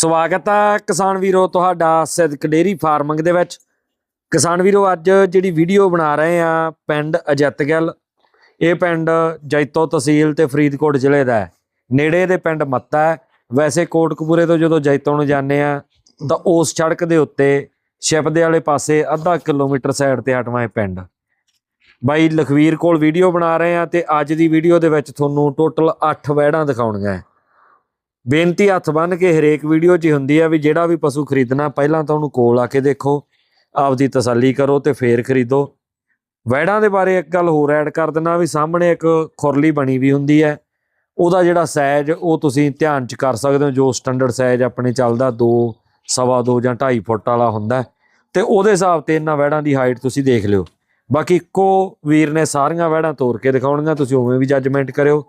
ਸਵਾਗਤ ਹੈ ਕਿਸਾਨ ਵੀਰੋ ਤੁਹਾਡਾ ਸਿੱਧਕ ਡੇਰੀ ਫਾਰਮਿੰਗ ਦੇ ਵਿੱਚ। ਕਿਸਾਨ ਵੀਰੋ, ਅੱਜ ਜਿਹੜੀ ਵੀਡੀਓ ਬਣਾ ਰਹੇ ਆ ਪਿੰਡ ਅਜਤਗਲ, ਇਹ ਪਿੰਡ ਜੈਤੋ ਤਹਿਸੀਲ ਤੇ ਫਰੀਦਕੋਟ ਜ਼ਿਲ੍ਹੇ ਦਾ ਹੈ। ਨੇੜੇ ਦੇ ਪਿੰਡ ਮੱਤਾ ਹੈ। ਵੈਸੇ ਕੋਟਕਪੂਰੇ ਤੋਂ ਜਦੋਂ ਜੈਤੋ ਨੂੰ ਜਾਂਦੇ ਆ, ਤਾਂ ਉਸ ਸੜਕ ਦੇ ਉੱਤੇ ਸ਼ਿਪ ਦੇ ਵਾਲੇ ਪਾਸੇ ਅੱਧਾ ਕਿਲੋਮੀਟਰ ਸਾਈਡ ਤੇ ਹਟਵਾ ਇਹ ਪਿੰਡ। ਬਾਈ ਲਖਵੀਰ ਕੋਲ ਵੀਡੀਓ ਬਣਾ ਰਹੇ ਆ ਤੇ ਅੱਜ ਦੀ ਵੀਡੀਓ ਦੇ ਵਿੱਚ ਤੁਹਾਨੂੰ ਟੋਟਲ 8 ਵੈੜਾਂ ਦਿਖਾਉਣੀਆਂ ਬੇਨਤੀ ਹੱਥ ਬੰਨ ਕੇ ਹਰੇਕ ਵੀਡੀਓ 'ਚ ਹੀ ਹੁੰਦੀ ਆ ਵੀ ਜਿਹੜਾ ਵੀ ਪਸ਼ੂ ਖਰੀਦਣਾ ਪਹਿਲਾਂ ਤਾਂ ਉਹਨੂੰ ਕੋਲ ਆ ਕੇ ਦੇਖੋ ਆਪਦੀ ਤਸੱਲੀ ਕਰੋ ਤੇ ਫੇਰ ਖਰੀਦੋ। ਵੈੜਾਂ ਦੇ ਬਾਰੇ ਇੱਕ ਗੱਲ ਹੋਰ ਐਡ ਕਰ ਦਿੰਨਾ ਵੀ ਸਾਹਮਣੇ ਇੱਕ ਖੁਰਲੀ ਬਣੀ ਵੀ ਹੁੰਦੀ ਹੈ। ਉਹਦਾ ਜਿਹੜਾ ਸਾਈਜ਼ ਉਹ ਤੁਸੀਂ ਧਿਆਨ 'ਚ ਕਰ ਸਕਦੇ ਹੋ। ਜੋ ਸਟੈਂਡਰਡ ਸਾਈਜ਼ ਆਪਣੇ ਚੱਲਦਾ 2 ਸਵਾ 2 ਜਾਂ 2.5 ਫੁੱਟ ਵਾਲਾ ਹੁੰਦਾ ਹੈ, ਤੇ ਉਹਦੇ ਹਿਸਾਬ ਤੇ ਇਹਨਾਂ ਵੈੜਾਂ ਦੀ ਹਾਈਟ ਤੁਸੀਂ ਦੇਖ ਲਿਓ। ਬਾਕੀ ਇੱਕੋ ਵੀਰ ਨੇ ਸਾਰੀਆਂ ਵੈੜਾਂ ਤੋੜ ਕੇ ਦਿਖਾਉਣੀਆਂ ਤੁਸੀਂ ਉਵੇਂ ਵੀ ਜੱਜਮੈਂਟ ਕਰਿਓ।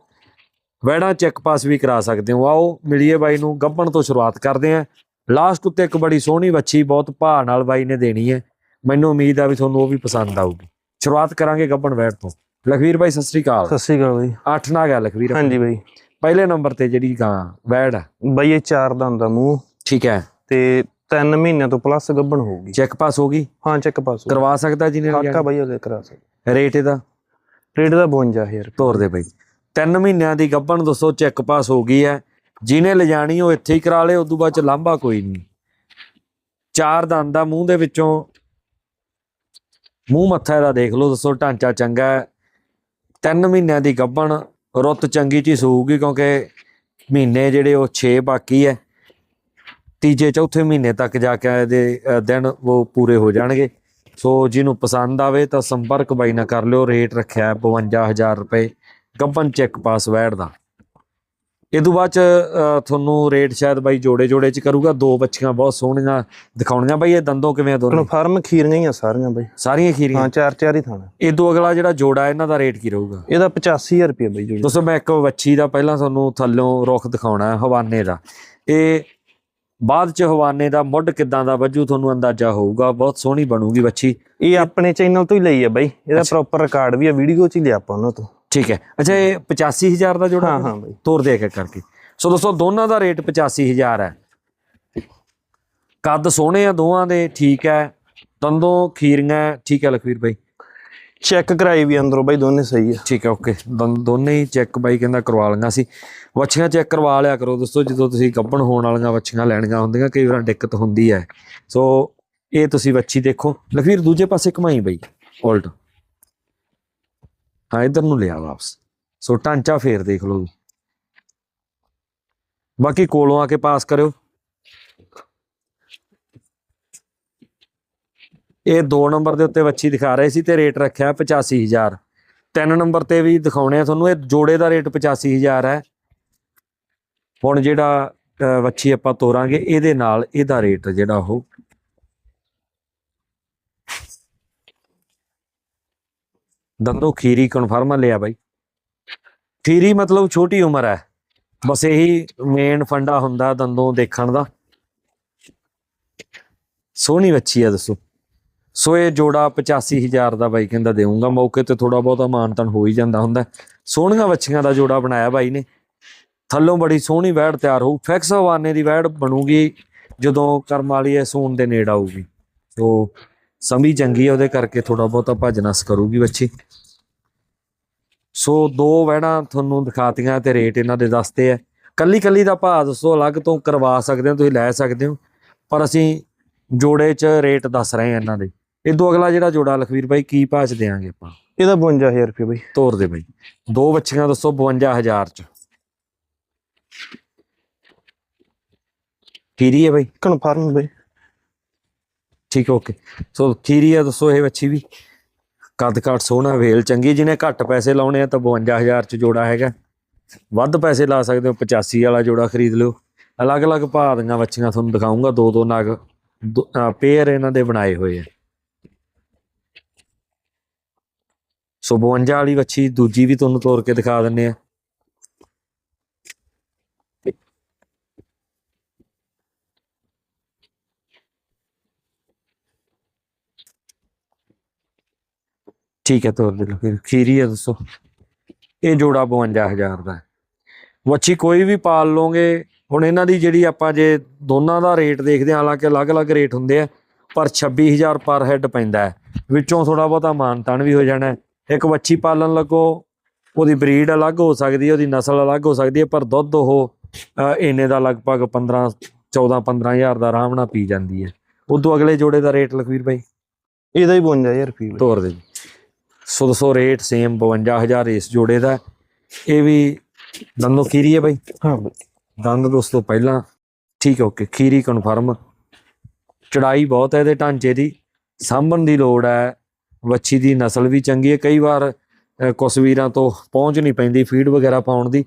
ਵੈੜਾਂ ਚੈੱਕ ਪਾਸ ਵੀ ਕਰਾ ਸਕਦੇ ਹੋ। ਆਓ ਮਿਲੀਏ ਬਾਈ ਨੂੰ ਗੱਭਣ ਤੋਂ ਸ਼ੁਰੂਆਤ ਕਰਦੇ ਆਂ ਲਾਸਟ ਉੱਤੇ ਇੱਕ ਬੜੀ ਸੋਹਣੀ ਵੱਛੀ ਬਹੁਤ ਭਾਅ ਨਾਲ ਬਾਈ ਨੇ ਦੇਣੀ ਹੈ। ਮੈਨੂੰ ਉਮੀਦ ਆ ਵੀ ਤੁਹਾਨੂੰ ਉਹ ਵੀ ਪਸੰਦ ਆਊਗੀ। ਸ਼ੁਰੂਆਤ ਕਰਾਂਗੇ ਗੱਭਣ ਵੈੜ ਤੋਂ। ਲਖਵੀਰ ਬਾਈ ਸਤਿ ਸ੍ਰੀ ਅਕਾਲ। ਸਤਿ ਸ਼੍ਰੀ ਅਕਾਲ ਬਾਈ। ਅੱਠ ਨਾ ਗਿਆ ਲਖਵੀਰ। ਹਾਂਜੀ ਬਾਈ। ਪਹਿਲੇ ਨੰਬਰ ਤੇ ਜਿਹੜੀ ਗਾਂ ਵੈੜ ਆ। ਬਾਈ ਇਹ ਚਾਰ ਦੰਦ ਦਾ ਮੂੰਹ। ਠੀਕ ਹੈ। ਤੇ 3 ਮਹੀਨਿਆਂ ਤੋਂ ਪਲੱਸ ਗੱਭਣ ਹੋਊਗੀ। ਚੈੱਕ ਪਾਸ ਹੋ ਗਈ? ਹਾਂ ਚੈੱਕ ਪਾਸ ਕਰਵਾ ਸਕਦਾ ਜਿਹਨੇ ਕਾਕਾ ਬਾਈ ਉਹਦੇ ਕਰਾ ਸਕਦਾ। ਰੇਟ ਇਹਦਾ? ਰੇਟ ਦਾ 52000 ਤੋਰ ਦੇ ਬਈ। ਤਿੰਨ ਮਹੀਨਿਆਂ ਦੀ ਗੱਭਣ ਦੱਸੋ, ਚੈੱਕ ਪਾਸ ਹੋ ਗਈ ਹੈ। ਜਿਹਨੇ ਲਿਜਾਣੀ, ਉਹ ਇੱਥੇ ਹੀ ਕਰਾ ਲੇ, ਉਦੋਂ ਬਾਅਦ ਚ ਲਾਂਭਾ ਕੋਈ ਨਹੀਂ। ਚਾਰ ਦੰਦ ਦਾ ਮੂੰਹ ਦੇ ਵਿੱਚੋਂ। ਮੂੰਹ ਮੱਥਾ ਇਹਦਾ ਦੇਖ ਲਓ, ਦੱਸੋ, ਢਾਂਚਾ ਚੰਗਾ ਹੈ। ਤਿੰਨ ਮਹੀਨਿਆਂ ਦੀ ਗੱਭਣ, ਰੁੱਤ ਚੰਗੀ ਚੀ ਸੂਗੀ ਕਿਉਂਕਿ ਮਹੀਨੇ ਜਿਹੜੇ ਉਹ 6 ਬਾਕੀ ਹੈ। ਤੀਜੇ, ਚੌਥੇ ਮਹੀਨੇ ਤੱਕ ਜਾ ਕੇ ਇਹਦੇ ਦਿਨ ਉਹ ਪੂਰੇ ਹੋ ਜਾਣਗੇ। ਸੋ ਜਿਹਨੂੰ ਪਸੰਦ ਆਵੇ ਤਾਂ ਸੰਪਰਕ ਬਾਈ ਨਾਲ ਕਰ ਲਿਓ, ਰੇਟ ਰੱਖਿਆ ਹੈ 52000 ਰੁਪਏ। ਗੱਬਨ ਚੈੱਕ ਪਾਸ ਵੈੜ ਦਾ। ਇਹ ਤੋਂ ਬਾਅਦ ਚ ਤੁਹਾਨੂੰ ਰੇਟ ਸ਼ਾਇਦ ਬਾਈ ਜੋੜੇ ਜੋੜੇ ਚ ਕਰੂਗਾ। ਦੋ ਬੱਚੀਆਂ ਬਹੁਤ ਸੋਹਣੀਆਂ ਦਿਖਾਉਣੀਆਂ ਬਾਈ ਇਹ ਦੰਦੋਂ ਕਿਵੇਂ ਆ ਦੋਨੋਂ? ਕਨਫਰਮ ਖੀਰੀਆਂ ਹੀ ਆ ਸਾਰੀਆਂ ਬਾਈ। ਸਾਰੀਆਂ ਖੀਰੀਆਂ? ਹਾਂ ਚਾਰ ਚਾਰ ਹੀ ਥਾਣਾ। ਇਹ ਤੋਂ ਅਗਲਾ ਜਿਹੜਾ ਜੋੜਾ ਇਹਨਾਂ ਦਾ ਰੇਟ ਕੀ ਰਹੂਗਾ? ਇਹਦਾ 85000 ਰੁਪਏ ਬਾਈ ਜੋੜੀ। ਦੋਸਤੋ ਮੈਂ ਇੱਕ ਵੱਛੀ ਦਾ ਪਹਿਲਾਂ ਤੁਹਾਨੂੰ ਥੱਲੋਂ ਰੁੱਖ ਦਿਖਾਉਣਾ ਹੈ ਹਵਾਨੇ ਦਾ। ਇਹ ਬਾਅਦ ਚ ਹਵਾਨੇ ਦਾ ਮੁੱਢ ਕਿਦਾਂ ਦਾ ਵੱਜੂ ਤੁਹਾਨੂੰ ਅੰਦਾਜ਼ਾ ਹੋਊਗਾ। ਬਹੁਤ ਸੋਹਣੀ ਬਣੂਗੀ ਵੱਛੀ। ਇਹ ਆਪਣੇ ਚੈਨਲ ਤੋਂ ਹੀ ਲਈ ਆ ਬਾਈ। ਇਹਦਾ। ਪ੍ਰੋਪਰ ਰਿਕਾਰਡ ਵੀ ਆ ਵੀਡੀਓ ਚ ਹੀ ਲਿਆ ਆਪਾਂ ਉਹਨਾਂ ਤੋਂ। ਠੀਕ ਹੈ। ਅੱਛਾ ਇਹ 85000 ਦਾ ਜੋੜਾ ਹਾਂ ਹਾਂ ਬਾਈ। ਤੋਰ ਦੇ ਕੇ ਕਰਕੇ। ਸੋ ਦੋਸਤੋ ਦੋਨਾਂ ਦਾ ਰੇਟ 85000 ਹੈ। ਕੱਦ ਸੋਹਣੇ ਆ ਦੋਵਾਂ ਦੇ ਠੀਕ ਹੈ। ਦੰਦੋਂ ਖੀਰੀਆਂ ਠੀਕ ਹੈ ਲਖਵੀਰ ਬਾਈ? ਚੈੱਕ ਕਰਾਈ ਵੀ ਅੰਦਰੋਂ ਬਾਈ ਦੋਨੇ ਸਹੀ ਆ। ਠੀਕ ਹੈ ਓਕੇ ਦੋਨੇ ਹੀ ਚੈੱਕ ਬਾਈ ਕਹਿੰਦਾ ਕਰਵਾ ਲਈਆਂ ਸੀ। ਵੱਛੀਆਂ ਚੈੱਕ ਕਰਵਾ ਲਿਆ ਕਰੋ ਦੋਸਤੋ ਜਦੋਂ ਤੁਸੀਂ ਗੱਭਣ ਹੋਣ ਵਾਲੀਆਂ ਵੱਛੀਆਂ ਲੈਣੀਆਂ ਹੁੰਦੀਆਂ ਕਈ ਵਾਰ ਦਿੱਕਤ ਹੁੰਦੀ ਹੈ। ਸੋ ਇਹ ਤੁਸੀਂ ਵੱਛੀ ਦੇਖੋ। ਲਖਵੀਰ ਦੂਜੇ ਪਾਸੇ ਘਮਾਈ ਬਈ ਉਲਟ। ਹਾਂ, ਇਧਰ ਨੂੰ ਲਿਆ ਵਾਪਸ। ਸੋ ਢਾਂਚਾ ਫੇਰ ਦੇਖ ਲਓ। ਬਾਕੀ ਕੋਲੋਂ ਆ ਕੇ ਪਾਸ ਕਰਿਓ। ਇਹ 2 ਨੰਬਰ ਦੇ ਉੱਤੇ ਵੱਛੀ ਦਿਖਾ ਰਹੇ ਸੀ ਤੇ ਰੇਟ ਰੱਖਿਆ 85000 ਤਿੰਨ ਨੰਬਰ ਤੇ ਵੀ ਦਿਖਾਉਣੇ ਆ ਤੁਹਾਨੂੰ, ਇਹ ਜੋੜੇ ਦਾ ਰੇਟ 85000 ਹੈ। ਹੁਣ ਜਿਹੜਾ ਵੱਛੀ ਆਪਾਂ ਤੋਰਾਂਗੇ, ਇਹਦੇ ਨਾਲ ਇਹਦਾ ਰੇਟ ਜਿਹੜਾ ਉਹ ਦੰਦੋ ਖੀਰੀ ਕਨਫਰਮ ਲਿਆ ਬਾਈ। ਖੀਰੀ ਮਤਲਬ ਛੋਟੀ ਉਮਰ ਹੈ। ਬਸ ਇਹੀ ਮੇਨ ਫੰਡਾ ਹੁੰਦਾ ਦੰਦੋਂ ਦੇਖਣ ਦਾ। ਸੋਹਣੀ ਵੱਛੀ ਆ ਦੱਸੋ। ਸੋ ਇਹ ਜੋੜਾ 85000 ਦਾ ਬਾਈ ਕਹਿੰਦਾ ਦੇਵਾਂਗਾ ਮੌਕੇ ਤੇ ਥੋੜਾ ਬਹੁਤਾ ਮਾਨਤਨ ਹੋ ਹੀ ਜਾਂਦਾ ਹੁੰਦਾ। ਸੋਹਣੀਆਂ ਵੱਛੀਆਂ ਦਾ ਜੋੜਾ ਬਣਾਇਆ ਬਾਈ ਨੇ। ਥੱਲੋਂ ਬੜੀ ਸੋਹਣੀ ਵੈੜ ਤਿਆਰ ਹੋਊ। ਫਿਕਸ ਹਵਾਨੇ ਦੀ ਵੈੜ ਬਣੂਗੀ ਜਦੋਂ ਕਰਮ ਵਾਲੀ ਇਹ ਸੂਣ ਦੇ ਨੇੜ ਆਊਗੀ। ਸੋ ਸਮੀ ਚੰਗੀ ਹੈ ਉਹਦੇ ਕਰਕੇ ਥੋੜਾ ਬਹੁਤਾ ਭੱਜ ਨਸ ਕਰੂਗੀ ਬੱਚੀ। ਸੋ ਦੋ ਵੈੜਾਂ ਤੁਹਾਨੂੰ ਦਿਖਾਤੀਆਂ ਤੇ ਰੇਟ ਇਹਨਾਂ ਦੇ ਦੱਸਦੇ ਆ। ਕੱਲੀ ਕੱਲੀ ਦਾ ਭਾਅ ਦੱਸੋ ਅਲੱਗ ਤੋਂ ਕਰਵਾ ਸਕਦੇ ਹੋ ਤੁਸੀਂ ਲੈ ਸਕਦੇ ਹੋ। ਪਰ ਅਸੀਂ ਜੋੜੇ 'ਚ ਰੇਟ ਦੱਸ ਰਹੇ ਆ ਇਹਨਾਂ ਦੇ। ਇਦੋਂ ਅਗਲਾ ਜਿਹੜਾ ਜੋੜਾ ਲਖਵੀਰ ਬਾਈ ਕੀ ਭਾਅ 'ਚ ਦੇਾਂਗੇ ਆਪਾਂ? ਇਹਦਾ 52000 ਰੁਪਏ ਬਾਈ। ਤੋਰ ਦੇ ਬਾਈ। ਦੋ ਬੱਚੀਆਂ ਦੱਸੋ 52000 'ਚ। ਖੀਰੀ ਹੈ ਬਾਈ? ਕਨਫਰਮ ਬਾਈ। ਠੀਕ ਓਕੇ ਸੋ ਖੀਰੀ ਆ ਦੱਸੋ ਇਹ ਵੱਛੀ ਵੀ। ਕੱਦ ਕਾਠ ਸੋਹਣਾ, ਵੇਲ ਚੰਗੀ, ਜਿਹਨੇ ਘੱਟ ਪੈਸੇ ਲਾਉਣੇ ਆ ਤਾਂ 52000 ਚ ਜੋੜਾ ਹੈਗਾ। ਵੱਧ ਪੈਸੇ ਲਾ ਸਕਦੇ ਹੋ 85 ਵਾਲਾ ਜੋੜਾ ਖਰੀਦ ਲਿਓ। ਅਲੱਗ-ਅਲੱਗ ਭਾਅ ਦੀਆਂ ਵੱਛੀਆਂ ਤੁਹਾਨੂੰ ਦਿਖਾਉਂਗਾ ਦੋ ਦੋ ਨਗ ਪੇਅਰ ਇਹਨਾਂ ਦੇ ਬਣਾਏ ਹੋਏ ਆ। ਸੋ 52 ਵਾਲੀ ਵੱਛੀ ਦੂਜੀ ਵੀ ਤੁਹਾਨੂੰ ਤੋੜ ਕੇ ਦਿਖਾ ਦਿੰਨੇ ਆ। ਠੀਕ ਹੈ ਤੋਰ ਦੇ ਲਓ ਫਿਰ ਖੀਰੀ ਹੈ ਦੱਸੋ। ਇਹ ਜੋੜਾ 52000 ਦਾ ਵੱਛੀ ਕੋਈ ਵੀ ਪਾਲ ਲੋਗੇ ਹੁਣ ਇਹਨਾਂ ਦੀ ਜਿਹੜੀ ਆਪਾਂ ਜੇ ਦੋਨਾਂ ਦਾ ਰੇਟ ਦੇਖਦੇ ਹਾਂ ਹਾਲਾਂਕਿ ਅਲੱਗ-ਅਲੱਗ ਰੇਟ ਹੁੰਦੇ ਆ ਪਰ 26000 ਪਰ ਹੈਡ ਪੈਂਦਾ ਹੈ। ਵਿੱਚੋਂ ਥੋੜਾ ਬਹੁਤਾ ਮਾਨਤਾਨ ਵੀ ਹੋ ਜਾਣਾ। ਇੱਕ ਵੱਛੀ ਪਾਲਣ ਲੱਗੋ ਉਹਦੀ ਬਰੀਡ ਅਲੱਗ ਹੋ ਸਕਦੀ ਹੈ ਉਹਦੀ ਨਸਲ ਅਲੱਗ ਹੋ ਸਕਦੀ ਹੈ ਪਰ ਦੁੱਧ ਉਹ ਇੰਨੇ ਦਾ ਲਗਭਗ 15 14 15000 ਦਾ ਆਰਾਮ ਨਾਲ ਪੀ ਜਾਂਦੀ ਹੈ। ਉਦੋਂ ਅਗਲੇ ਜੋੜੇ ਦਾ ਰੇਟ ਲਖਵੀਰ ਭਾਈ ਇਹਦਾ ਹੀ 52000 ਰੁਪਏ ਤੋਰ ਦੇ ਜੀ। ਸੋ ਦੱਸੋ ਰੇਟ ਸੇਮ 52000 ਇਸ ਜੋੜੇ ਦਾ। ਇਹ ਵੀ ਦੰਦੋ ਖੀਰੀ ਹੈ ਭਾਈ ਹਾਂ ਬਈ। ਦੰਦ ਦੋਸਤੋ ਪਹਿਲਾਂ। ਠੀਕ ਹੈ ਓਕੇ ਖੀਰੀ ਕਨਫਰਮ ਚੜਾਈ ਬਹੁਤ ਹੈ ਇਹਦੇ ਢਾਂਚੇ ਦੀ। ਸਾਂਭਣ ਦੀ ਲੋੜ ਹੈ। ਵੱਛੀ ਦੀ ਨਸਲ ਵੀ ਚੰਗੀ ਹੈ। ਕਈ ਵਾਰ ਕੁਛ ਵੀਰਾਂ ਤੋਂ ਪਹੁੰਚ ਨਹੀਂ ਪੈਂਦੀ ਫੀਡ ਵਗੈਰਾ ਪਾਉਣ ਦੀ।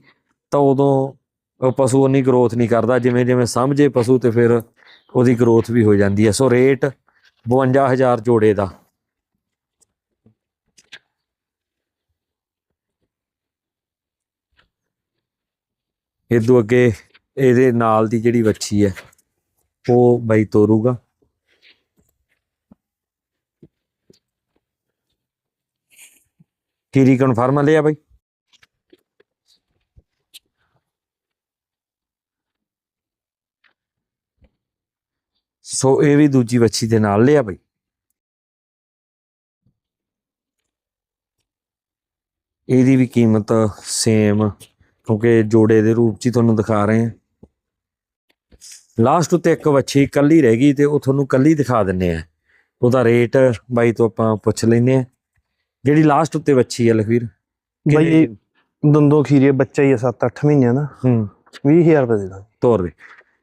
ਤਾਂ ਉਦੋਂ ਪਸ਼ੂ ਉਨੀ ਗਰੋਥ ਨਹੀਂ ਕਰਦਾ। ਜਿਵੇਂ ਜਿਵੇਂ ਸਮਝੇ ਪਸ਼ੂ ਤੇ ਫਿਰ ਉਹਦੀ ਗਰੋਥ ਵੀ ਹੋ ਜਾਂਦੀ ਹੈ। ਸੋ ਰੇਟ 52000 ਜੋੜੇ ਦਾ। ਇਹ ਤੋਂ ਅੱਗੇ ਇਹਦੇ ਨਾਲ ਦੀ ਜਿਹੜੀ ਵੱਛੀ ਹੈ, ਉਹ ਬਾਈ ਤੋਰੂਗਾ। ਕੀਰੀ ਕਨਫਰਮ ਲਿਆ ਬਾਈ? ਸੋ ਇਹ ਵੀ ਦੂਜੀ ਵੱਛੀ ਦੇ ਨਾਲ ਲਿਆ ਬਾਈ। ਇਹਦੀ ਵੀ ਕੀਮਤ ਸੇਮ ਕਿਉਂਕਿ ਜੋੜੇ ਦੇ ਰੂਪ 'ਚ ਹੀ ਤੁਹਾਨੂੰ ਦਿਖਾ ਰਹੇ ਹਾਂ। ਲਾਸਟ ਉੱਤੇ ਇੱਕ ਵੱਛੀ ਕੱਲੀ ਰਹਿ ਗਈ ਤੇ ਉਹ ਤੁਹਾਨੂੰ ਕੱਲੀ ਦਿਖਾ ਦਿੰਨੇ ਆ। ਉਹਦਾ ਰੇਟ ਬਾਈ ਤੋਂ ਆਪਾਂ ਪੁੱਛ ਲੈਨੇ ਆ ਜਿਹੜੀ ਲਾਸਟ ਉੱਤੇ ਵੱਛੀ ਹੈ ਲਖਵੀਰ ਬਈ ਦੰਦੋਂ ਖੀਰੇ ਬੱਚਾ ਹੀ ਆ 7-8 ਮਹੀਨਿਆਂ ਦਾ ਹੂੰ। 20000 ਰੁਪਏ ਦੇ ਦਾਂਗੇ। ਤੋਰ ਦੇ।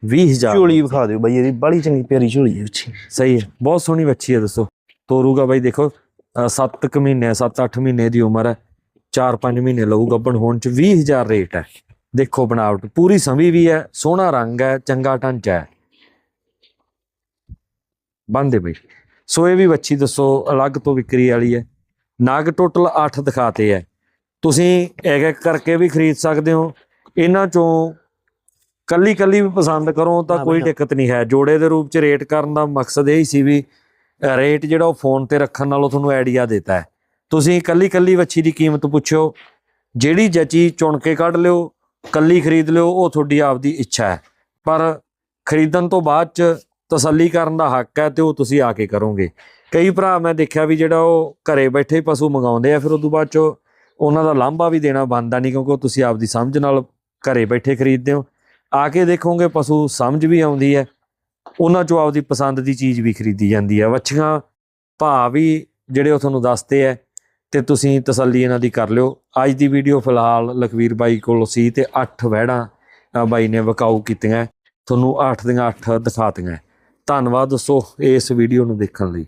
20000 ਝੋਲੀ ਵਿਖਾ ਦਿਓ ਬਈ ਇਹਦੀ ਬੜੀ ਚੰਗੀ ਪਿਆਰੀ ਝੋਲੀ ਹੈ ਵਿੱਚ ਸਹੀ ਹੈ ਬਹੁਤ ਸੋਹਣੀ ਵੱਛੀ ਹੈ ਦੱਸੋ। ਤੋਰੂਗਾ ਬਾਈ ਦੇਖੋ 7 ਕੁ ਮਹੀਨੇ 7-8 ਮਹੀਨੇ ਦੀ ਉਮਰ ਹੈ 4-5 ਮਹੀਨੇ ਲਊ ਗੱਭਣ ਹੋਣ ਚ 20000 ਰੇਟ ਹੈ। ਦੇਖੋ ਬਣਾਵਟ ਪੂਰੀ ਸੰਭੀ ਵੀ ਹੈ ਸੋਹਣਾ ਰੰਗ ਹੈ ਚੰਗਾ ਢਾਂਚਾ ਹੈ। ਬੰਦੇ ਬਈ। ਸੋ ਇਹ ਵੀ ਵੱਛੀ ਦੱਸੋ ਅਲੱਗ ਤੋਂ ਵਿਕਰੀ ਵਾਲੀ ਹੈ। ਨਗ ਟੋਟਲ 8 ਦਿਖਾਤੇ ਹੈ। ਤੁਸੀਂ ਇੱਕ ਇੱਕ ਕਰਕੇ ਵੀ ਖਰੀਦ ਸਕਦੇ ਹੋ। ਇਹਨਾਂ ਚੋਂ ਕੱਲੀ ਕੱਲੀ ਵੀ ਪਸੰਦ ਕਰੋ ਤਾਂ ਕੋਈ। ਦਿੱਕਤ ਨਹੀਂ ਹੈ। ਜੋੜੇ ਦੇ ਰੂਪ ਚ ਰੇਟ ਕਰਨ ਦਾ ਮਕਸਦ ਇਹ ਹੀ ਸੀ ਵੀ ਰੇਟ ਜਿਹੜਾ ਉਹ ਫੋਨ ਤੇ ਰੱਖਣ ਨਾਲੋਂ ਤੁਹਾਨੂੰ ਆਈਡੀਆ ਦਿੱਤਾ ਹੈ। ਤੁਸੀਂ ਇਕੱਲੀ ਇਕੱਲੀ ਵੱਛੀ ਦੀ ਕੀਮਤ ਪੁੱਛਿਓ, ਜਿਹੜੀ ਜਚੀ ਚੁਣ ਕੇ ਕੱਢ ਲਿਓ, ਕੱਲੀ ਖਰੀਦ ਲਿਓ, ਉਹ ਤੁਹਾਡੀ ਆਪਦੀ ਇੱਛਾ ਹੈ। ਪਰ ਖਰੀਦਣ ਤੋਂ ਬਾਅਦ ਚ ਤਸੱਲੀ ਕਰਨ ਦਾ ਹੱਕ ਹੈ ਤੇ ਉਹ ਤੁਸੀਂ ਆ ਕੇ ਕਰੋਗੇ। ਕਈ ਭਰਾ ਮੈਂ ਦੇਖਿਆ ਵੀ ਜਿਹੜਾ ਉਹ ਘਰੇ ਬੈਠੇ ਪਸ਼ੂ ਮੰਗਾਉਂਦੇ ਆ, ਫਿਰ ਉਦੋਂ ਬਾਅਦ ਚ ਉਹਨਾਂ ਦਾ ਲਾਂਭਾ ਵੀ ਦੇਣਾ ਬਣਦਾ ਨਹੀਂ, ਕਿਉਂਕਿ ਉਹ ਤੁਸੀਂ ਆਪਦੀ ਸਮਝ ਨਾਲ ਘਰੇ ਬੈਠੇ ਖਰੀਦਦੇ ਹੋ। ਆ ਕੇ ਦੇਖੋਗੇ ਪਸ਼ੂ ਸਮਝ ਵੀ ਆਉਂਦੀ ਹੈ, ਉਹਨਾਂ ਚੋਂ ਆਪਦੀ ਪਸੰਦ ਦੀ ਚੀਜ਼ ਵੀ ਖਰੀਦੀ ਜਾਂਦੀ ਹੈ। ਵੱਛੀਆਂ ਭਾਅ ਵੀ ਜਿਹੜੇ ਉਹ ਤੁਹਾਨੂੰ ਦੱਸਦੇ ਆ ਤੇ ਤੁਸੀਂ ਤਸੱਲੀ ਇਹਨਾਂ ਦੀ ਕਰ ਲਿਓ। ਅੱਜ ਦੀ ਵੀਡੀਓ ਫਿਲਹਾਲ ਲਖਵੀਰ ਬਾਈ ਕੋਲ ਸੀ ਤੇ 8 ਵਹਿੜਾਂ ਬਾਈ ਨੇ ਵਕਾਊ ਕੀਤੀਆਂ। ਤੁਹਾਨੂੰ 8 ਦੀਆਂ 8 ਦਿਖਾਤੀਆਂ ਧੰਨਵਾਦ ਦੋਸਤੋ ਇਸ ਵੀਡੀਓ ਨੂੰ ਦੇਖਣ ਲਈ।